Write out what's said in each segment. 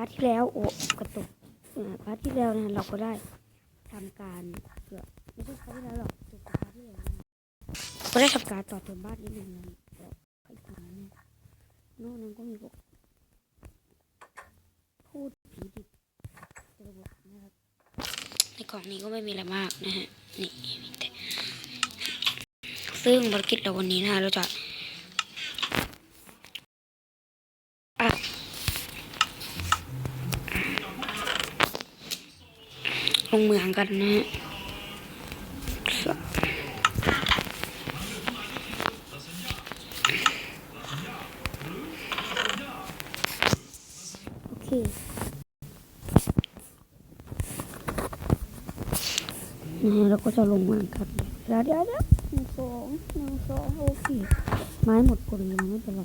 พาร์ทที่แล้วโอ้กระตุกอ่าพาร์ทที่แล้วนะเราก็ได้ทำการเกือบไม่ใช่พาร์ทที่แล้วหรอกจบพาร์ทที่แล้วก็ได้ทำการต่อเติมบ้านนิดนึงแล้วค่อยทำนะนอกนั้นก็มีพวกพูดผีดิบเจอบนะครับในกล่องนี้ก็ไม่มีอะไรมากนะฮะนี่มีแต่ซึ่งภารกิจเราวันนี้นะเราจะ ลงเมืองกันนะฮะโอเคนะฮะเราก็จะลงเมืองกันเดี๋ยวเดี๋ยวเดี๋ยวหนึ่งสองหนึ่งสองโอเคไม้หมดพอดีนะไม่เป็นไร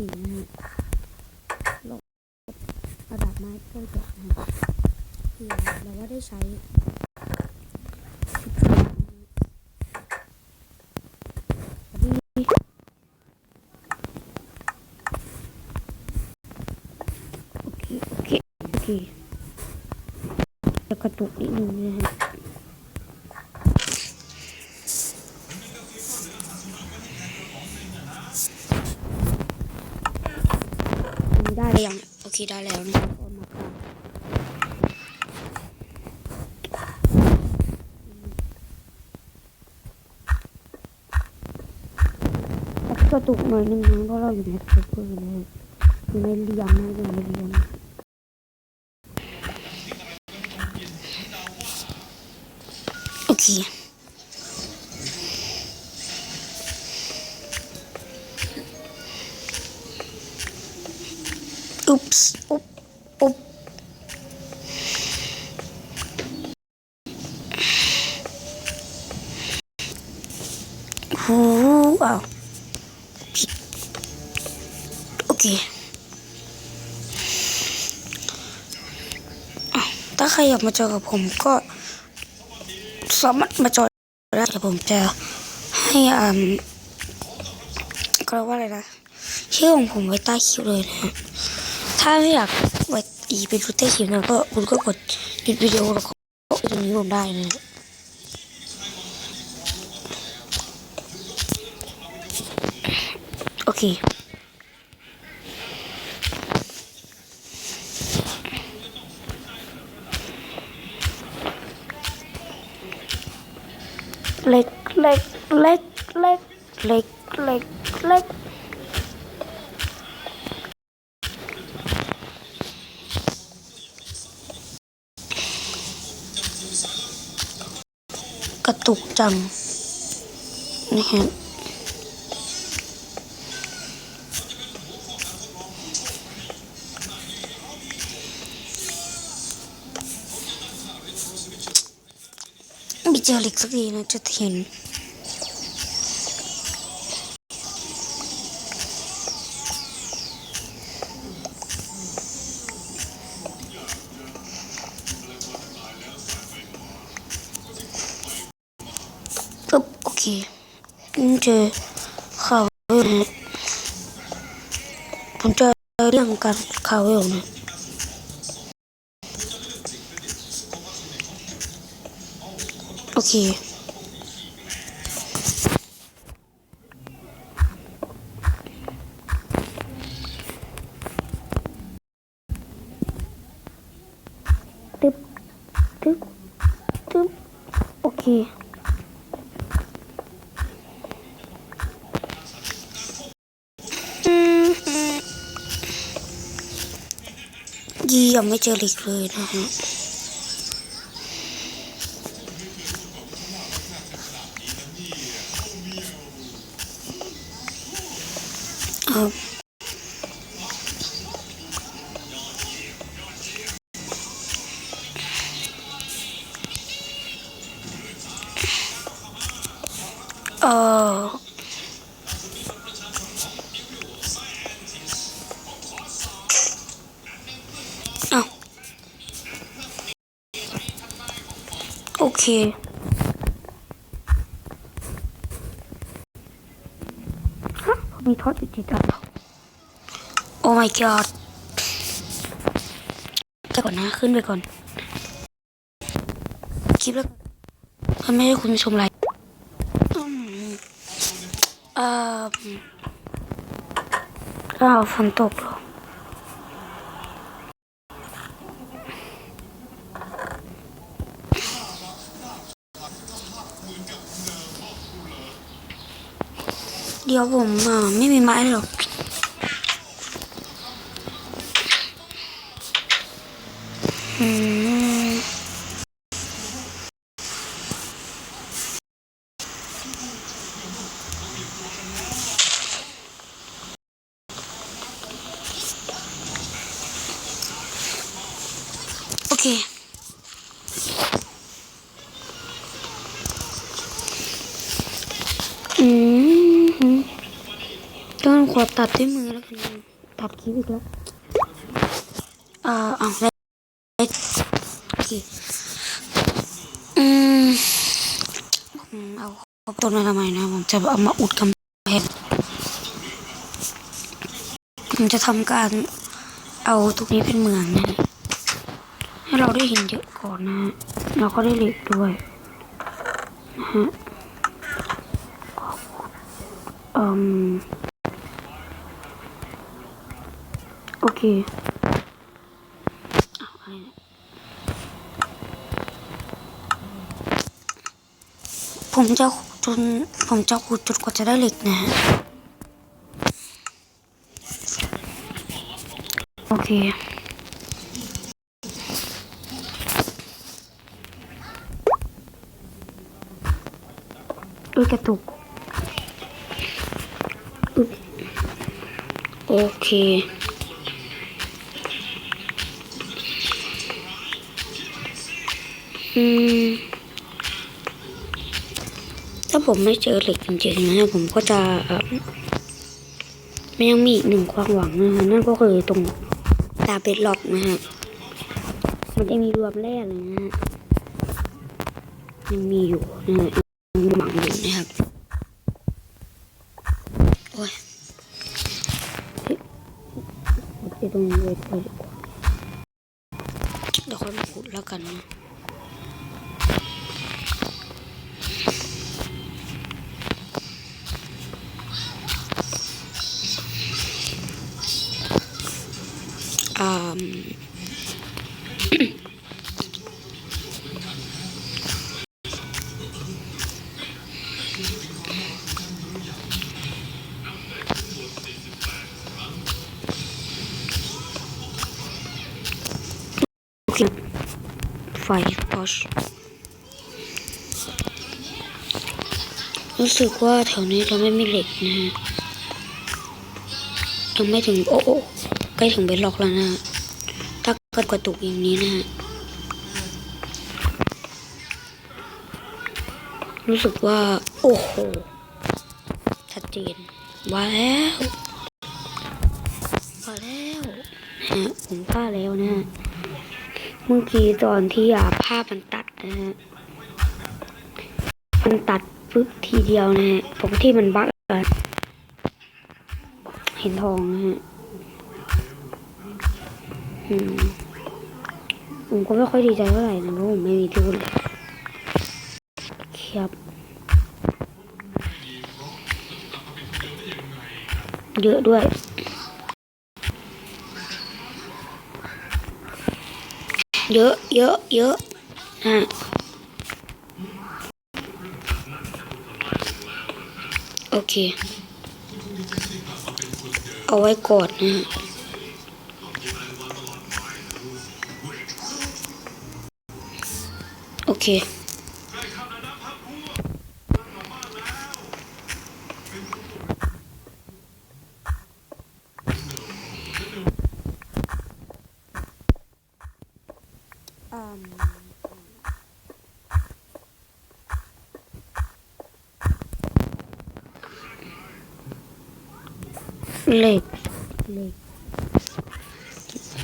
โอเคนะฮะลงระดับไม้เพื่อจะนะฮะคือเราว่าได้ใช้ดีโอเค โอเค โอเคจะกระตุกนิดนึงนะฮะ ยังโอเคได้แล้วนะครับโอนมาค่ะกระตุกหน่อยนึงนะเพราะเราอยู่ในเซิร์ฟเวอร์เลยอยู่ในเรียงนะอยู่ในเรียงโอเค อุ๊ปส์อุ๊บอุ๊บโอ้ว้าวผิดโอเคถ้าใครอยากมาเจอกับผมก็สามารถมาจอยได้เดี๋ยวผมจะให้อ่าก็เรียกว่าอะไรนะชื่อของผมไว้ใต้คลิปเลยนะ ถ้าไม่อยากไว้อีไปดูใต้คลิปนะก็คุณก็กดหยุดวิดีโอแล้วก็ตรงนี้ลงได้นะโอเคเล็กเล็กเล็กเล็กเล็กเล็กเล็ก ก ระตุกจังนะฮะไม่เจอเหล็กสักทีนะจะเห็น เจอข่าวเวลนะผมจะเรื่องการข่าวเวลนะโอเคตึ๊บตึ๊บตึ๊บโอเค ยี่ยังไม่เจอหลีกเลยนะฮะครับ เอาโอเค มีทอดอยู่ที่ด้านหลังโอ้ my god จะก่อนนะ ขึ้นไปก่อน คลิปแล้วทำไมให้คุณผู้ชมไลค์อืมเอ่ออ้าวฝนตกเหรอ ยวผมอ่าไม่มีไม้หรอกอืมโอเคอืมต้อ ขอตัดด้วยมือแล้วกันตัดคลิปอีกแล้วเอ่อเอาแล้วโอเคอืมผมเอาขอบต้นมาทำไมนะผมจะเอามาอุดกำแพงผมจะทำการเอาตรงนี้เป็นเมืองนะให้เราได้เห็นเยอะก่อนนะฮะเราก็ได้เหล็กด้วยนะฮะอืม โอเคอ้าวอะไรเนี่ยผมจะจนผมจะขุดจุดกว่าจะได้เหล็กนะฮะโอเคอุ้ยกระตุกโอเค อืมถ้าผมไม่เจอเหล็กจริงๆนะฮะผมก็จะอ่อไม่ยังมีอีกหนึ่งความหวังนะฮะนั่นก็คือตรงดาเบดล็อกนะฮะมันจะมีรวมแร่เลยนะฮะยังมีอยู่นะฮะยังหวังอยู่นะครับโอ้ยขุดตรงนี้ไว้ก่อนดีกว่าเดี๋ยวค่อยมาขุดแล้วกันนะ โอเคไฟพอชรู้สึกว่าแถวนี้จะไม่มีเหล็กนะฮะยังไม่ถึงโอ้โอ้ใกล้ถึงเบล็อกแล้วนะ ถ้าเกิดกระตุกอย่างนี้นะฮะ รู้สึกว่า โอ้โห ชัดเจนว่าแล้วว่าแล้วฮะผมพลาดแล้วนะฮะ เมื่อกี้ตอนที่อ่าภาพมันตัดนะฮะมันตัดปึ๊บทีเดียวนะฮะปกติมันบั๊กอะเห็นทองนะฮะอืมผมก็ไม่ค่อยดีใจเท่าไหร่นะเพราะผมไม่มีทุนเลยครับเยอะด้วย เยอะเยอะเยอะอะโอเค เอาไว้กอดนะฮะโอเค เหล็กเหล็ก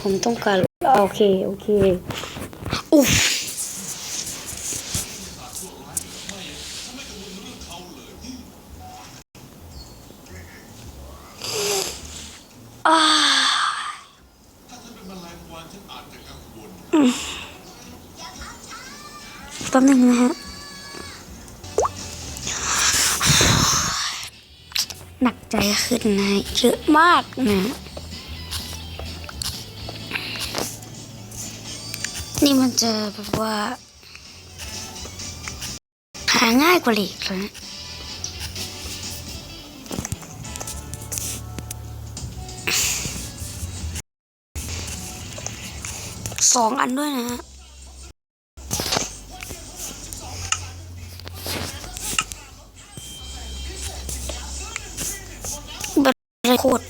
ผมต้องการ โอเค โอเค อุ๊ฟ ป๊บนึงนะฮะ หนักใจขึ้นนะเยอะมากนะนี่มันจะแบบว่า หาง่ายกว่าหล็กเลยนะสองอันด้วยนะ โคตร